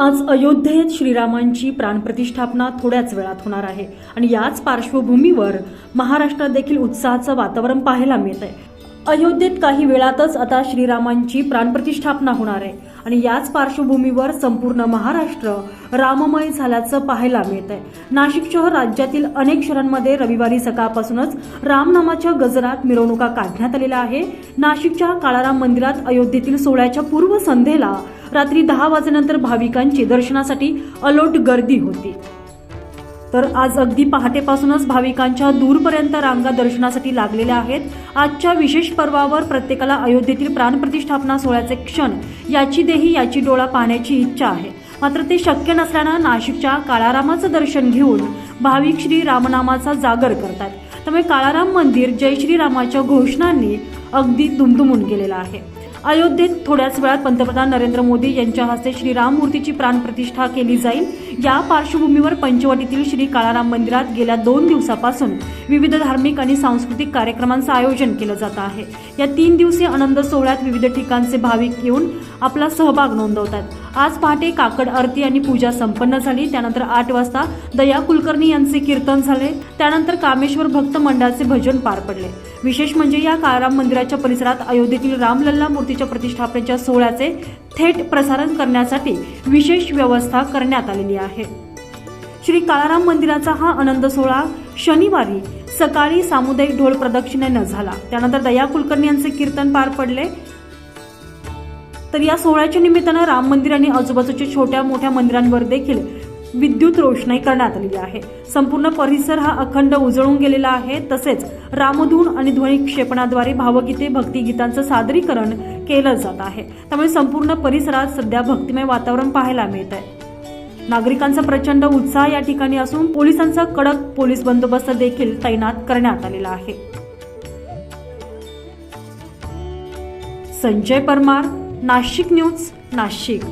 आज अयोध्येत श्रीरामांची प्राणप्रतिष्ठापना थोड्याच वेळात होणार आहे. आणि याच पार्श्वभूमीवर महाराष्ट्रात देखील उत्साहाचं वातावरण पाहायला मिळत आहे अयोध्येत काही वेळातच आता श्रीरामांची प्राणप्रतिष्ठापना होणार आहे. आणि याच पार्श्वभूमीवर संपूर्ण महाराष्ट्र राममय झाल्याचं पाहायला मिळत आहे नाशिक शहर राज्यातील अनेक शहरांमध्ये रविवारी सकाळपासूनच रामनामाच्या गजरात मिरवणुका काढण्यात आलेल्या आहे. नाशिकच्या काळाराम मंदिरात अयोध्येतील सोहळ्याच्या पूर्वसंध्येला रात्री दहा वाजेनंतर भाविकांची दर्शनासाठी अलोट गर्दी होती. तर आज अगदी पहाटेपासूनच भाविकांच्या दूरपर्यंत रांगा दर्शनासाठी लागलेल्या आहेत. आजच्या विशेष पर्वावर प्रत्येकाला अयोध्येतील प्राणप्रतिष्ठापना सोहळ्याचे क्षण याची देही याची डोळा पाहण्याची इच्छा आहे. मात्र ते शक्य नसल्यानं नाशिकच्या काळारामाचं दर्शन घेऊन भाविक श्री रामनामाचा जागर करतात. त्यामुळे काळाराम मंदिर जय श्रीरामाच्या घोषणांनी अगदी दुमदुमून गेलेलं आहे. अयोध्येत थोड्याच वेळात पंतप्रधान नरेंद्र मोदी यांच्या हस्ते श्रीराम मूर्तीची प्राणप्रतिष्ठा केली जाईल. या पार्श्वभूमीवर पंचवटीतील श्री काळाराम मंदिरात गेल्या दोन दिवसापासून विविध धार्मिक आणि सांस्कृतिक कार्यक्रमांचं आयोजन केलं जात आहे. या तीन दिवसीय आनंद सोहळ्यात विविध ठिकाणचे भाविक येऊन आपला सहभाग नोंदवतात. आज पहाटे काकड आरती आणि पूजा संपन्न झाली. त्यानंतर आठ वाजता दया कुलकर्णी यांचे कीर्तन झाले. त्यानंतर कामेश्वर भक्त मंडळाचे भजन पार पडले. विशेष म्हणजे या काळाराम मंदिराच्या परिसरात अयोध्येतील रामलल्ला मूर्ती मूर्तीच्या प्रतिष्ठापनेच्या सोहळ्याचे थेट प्रसारण करण्यासाठी विशेष व्यवस्था करण्यात आलेली आहे. श्री काळाराम मंदिराचा हा आनंद सोहळा शनिवारी सकाळी सामुदायिक ढोल प्रदक्षिणेनं झाला. त्यानंतर दया कुलकर्णी यांचे कीर्तन पार पडले. तर या सोहळ्याच्या निमित्तानं राम मंदिर आणि आजूबाजूच्या छोट्या मोठ्या मंदिरांवर देखील विद्युत रोषणाई करण्यात आलेली आहे. संपूर्ण परिसर हा अखंड उजळून गेलेला आहे. तसेच रामधून आणि ध्वनी क्षेपणाद्वारे भावगीते भक्तिगीतांचं सादरीकरण केलं जात आहे. त्यामुळे संपूर्ण परिसरात सध्या भक्तिमय वातावरण पाहायला मिळत आहे नागरिकांचा प्रचंड उत्साह या ठिकाणी असून पोलिसांचा कडक पोलीस बंदोबस्त देखील तैनात करण्यात आलेला आहे. संजय परमार नाशिक न्यूज नाशिक.